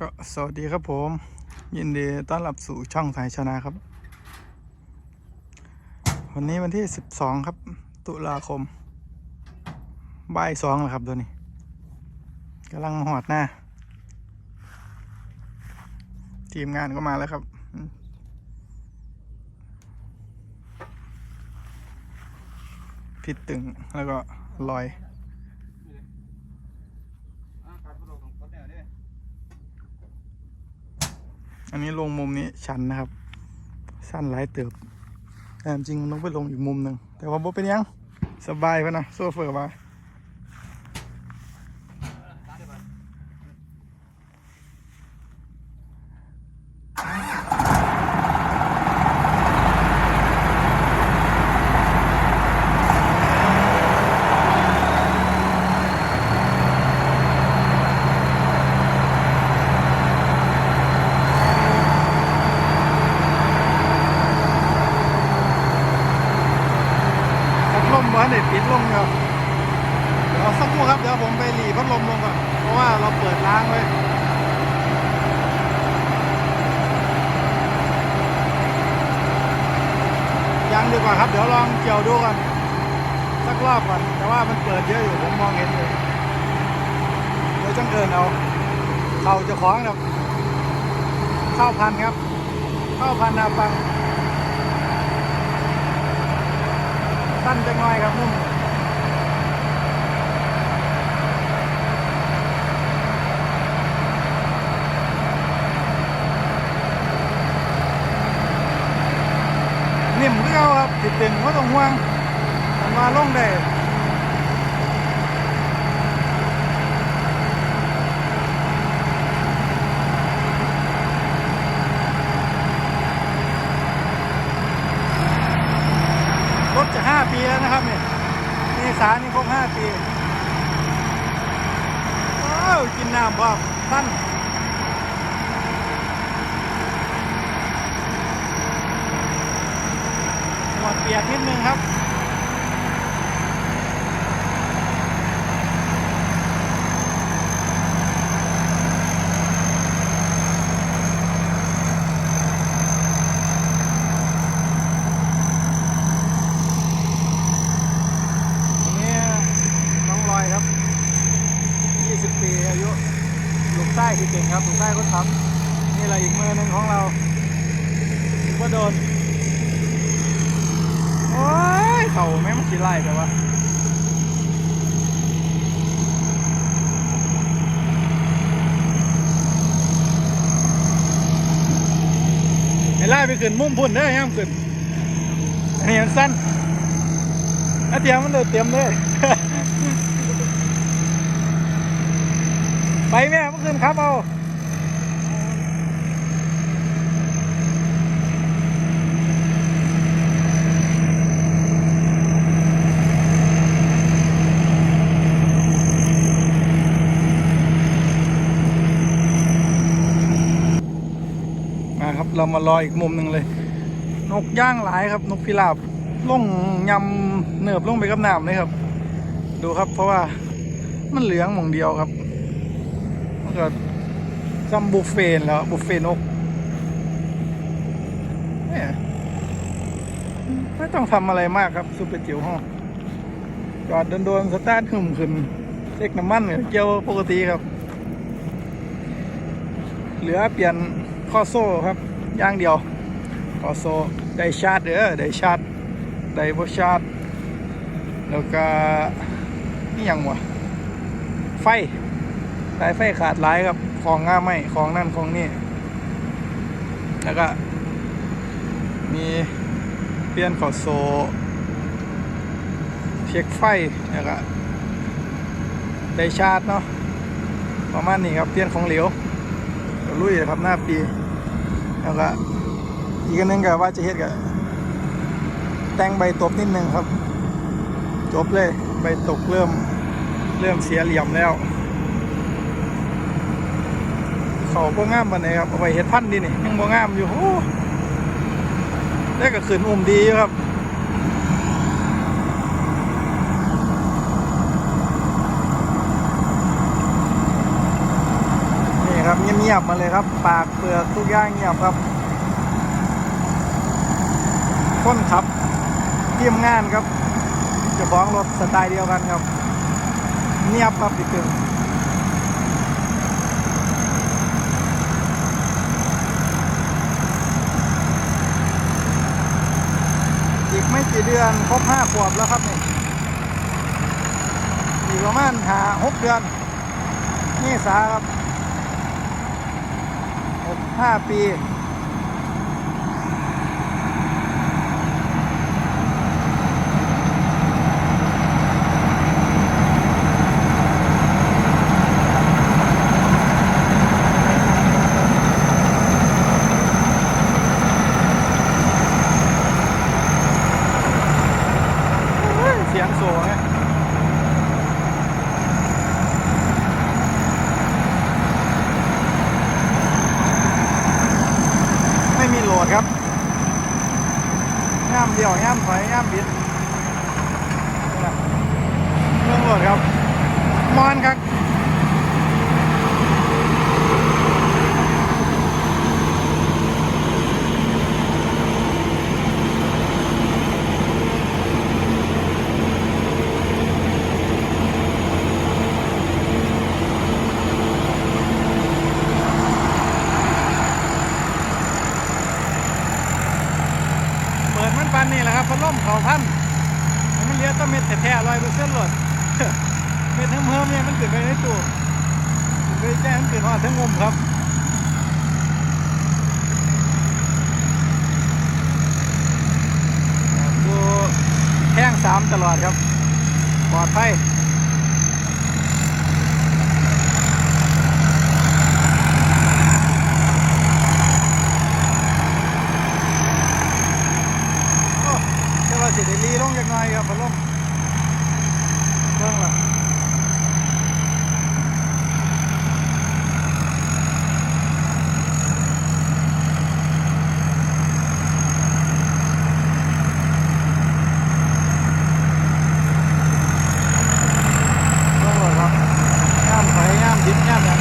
ก็สวัสดีครับผม ยินดีต้อนรับสู่ช่องสายชนะครับ วันนี้วันที่12ครับ ตุลาคมบ่ายสองแล้วครับตัวนี้กำลังมาหอดหน้า ทีมงานก็มาแล้วครับพิดตึงแล้วก็ลอย อันนี้ลงมุมนี้ชันนะครับ สั้นหลายเติบแต่จริงมันต้องไปลงอีกมุมหนึ่งแต่ว่าบ่เป็นยังสบายพะนะโซเฟอร์มาานเด็ดปิดลงครับเดี๋ยวสักครู่ครับเดี๋ยวผมไปหลีพัดลมลงก่อนเพราะว่าเราเปิดล้างไว้ยังดีกว่าครับเดี๋ยวลองเกี่ยวดูก่อนสักรอบก่อน แต่ว่ามันเปิดเยอะอยู่ผมมองเห็นอยู่เดี๋ยวจังเอินเอาเข่าจะของครับข้าวพันครับข้าวพันนาปัง สั้นจังน้อยครับนุ่มนิ่มคือเขาครับติดตึงว่าต้องห่วงมันมาลงได้รถจะห้าปีแล้วนะครับเนี่ยเม ษานี่ครบห้าปีว้าวกินน้ำบ่ตั้นหมดเปียกนิดนึงครับ นี่น้องลอยครับ 20 ปีอายุ ลูกใต้ที่ เก่งครับลูกใต้ก็ทำนี่แหละอีกมือหนึ่งของเราก็โดน โอ้ยเข่าแม่งมันสีไล่แต่ว่าไอ้ไล่ไปขึ้นมุมพุ่นเด้ยังขึ้นอันนี้มันสั้นอาเตรียมมันเลยเตรียมเลยไปแม่เมื่อคืนครับเอา เรามารออีกมุมหนึ่งเลย นกย่างหลายครับ นกพิราบล่งยำเนิบลงไปกับน้ำเลยครับ ดูครับเพราะว่ามันเหลืองหมองเดียวครับมันก็ซัมบุฟเฟ่แล้วบุฟเฟ่นกนไม่ต้องทำอะไรมากครับซูเปอร์จิ๋วห้องจอดโดนๆสตาร์ทหึมขึ้นเช็คน้ำมันเกี่ยวปกติครับ เหลือเปลี่ยนข้อโซ่ครับ อย่างเดียวข้อโซ่ได้ชาร์จเด้อได้ชาร์จได้บ่ชาร์จแล้วก็นี่ยังวะไฟสายไฟขาดหลายครับของง่าไม่ของนั่นของนี่แล้วก็มีเปลี่ยนขอโซเช็คไฟแล้วก็ได้ชาร์จเนาะประมาณนี้ครับเปลี่ยนของเหลวลุยเลยครับหน้าปี แล้วก็อีกนึงก็ว่าจะเฮ็ดกับแต่งใบตบนิดนึงครับ จบเลยใบตกเริ่มเริ่มเสียเหลี่ยมแล้ว เขาบ่งามปานใดครับเอาไปเฮ็ดพันธุ์ดีนี่ยังบ่งามอยู่โอ้ได้ก็ขืนอุ้มดีครับ นี่ครับ ครับเงียบมาเลยครับ ปากเปลือกทุกอย่างเงียบครับคนขับเทียมงานครับจะฟ้องรถสไตล์เดียวกันครับ เงียบครับพี่ตึงอีกไม่กี่เดือนครบห้าขวบแล้วครับนี่อีกประมาณหาหกเดือนนี่สาครับ ห้าปี เสียงสูงเนี่ยไม่มีโหลดครับย่ามเดียวย่ามถอยย่ามบิดนี่แหละเรื่องโหลดครับ มอนครับ เปิดมันปันนี่แหละครับ พัดลมเขาพันมันเลี้ยต้องเม็ดแท้ๆลอยเปอร์เซ็นต์หลดเม็ดเพิ่มๆเนี่ยมันขึ้นไปในตู้ขึ้นไปแจ้งมันขึ้นหอดทั้งงมครับดูแข้งสามตลอดครับ ปลอดภัย โอ้เดี๋ยวว่าสิได้รีลง จักหน่อยครับพัดลมเบิ่งล่ะเบิ่งล่ะครับย่ามไฟย่ามดิบย่ามหยัง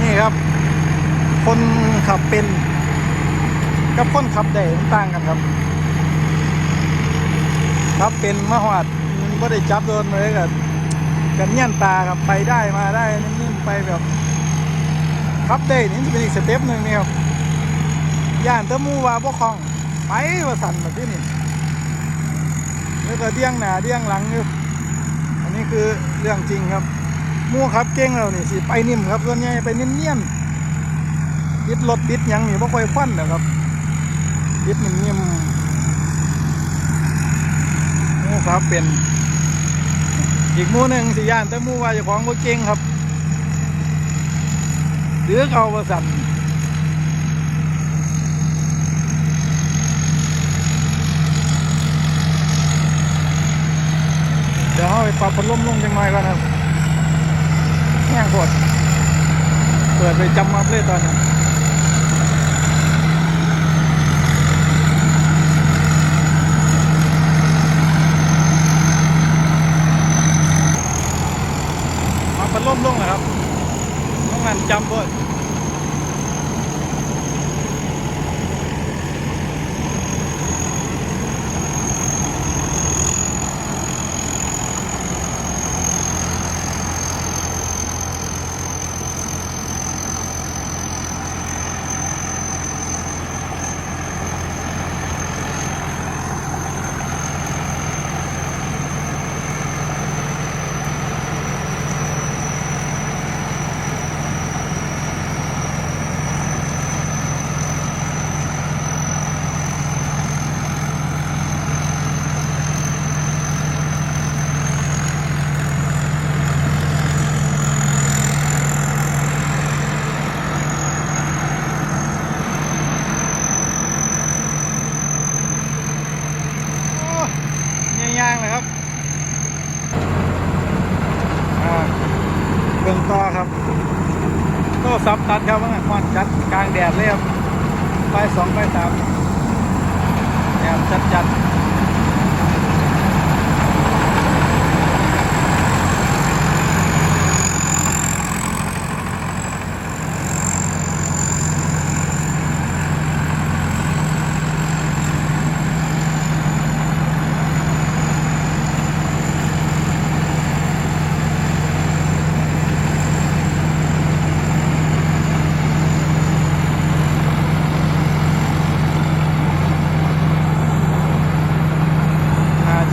นี่ครับ คนขับเป็น กับคนขับได้มันต่างกันครับขับเป็นมหอดก็ได้จับโดนเลยกับกันเงียนตาครับไปได้มาได้นิ่มๆไปแบบขับได้นี่จะเป็นอีกสเต็ปหนึ่งนี่ครับย่านแตะมูว่าพวกคลองไปว่าสั่นแบบนี้นี่แล้วก็เดี้ยงหน้าเดี้ยงหลังอยู่อันนี้คือเรื่องจริงครับมู่ขับเก่งเรานี่สิไปนิ่มครับส่วนใหญ่ไปเนียนๆ บิดรถบิดยังนี่บ่ค่อยควันนะครับบิดนิ่มๆหมูครับเป็น อีกมูหนึ่งสิย่านแต่มูว่าเจะของบ่เก่งครับหรือเอาประสันเดี๋ยวเอาไปปรับพัดลมลงจังหน่อยก่อนครับแห้งโคตรเปิดไปจำมาเลยตอนนี้ มาพัด ลงนะครับต้องงานจำด้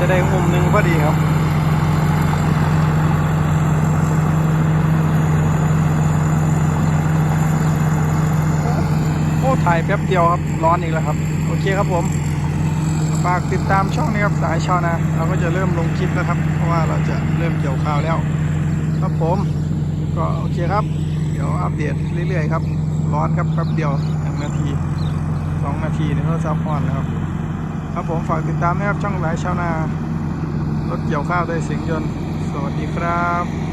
จะได้มุมหนึ่งพอดีครับโอ้ถ่ายแป๊บเดียวครับร้อนอีกแล้วครับ โอเคครับผมฝากติดตามช่องนี้ครับสายชาวนาเราก็จะเริ่มลงคลิปแล้วครับ เพราะว่าเราจะเริ่มเกี่ยวข้าวแล้ว ครับผม ก็โอเคครับ เดี๋ยวอัปเดตเรื่อยๆครับ ร้อนครับแป๊บเดียวหนึ่งนาทีสองนาทีนี่ก็ซับพอนแล้วครับ ครับผมฝากติดตามนะครับช่องสายชาวนารถเกี่ยวข้าวได้สิงยนต์ สวัสดีครับ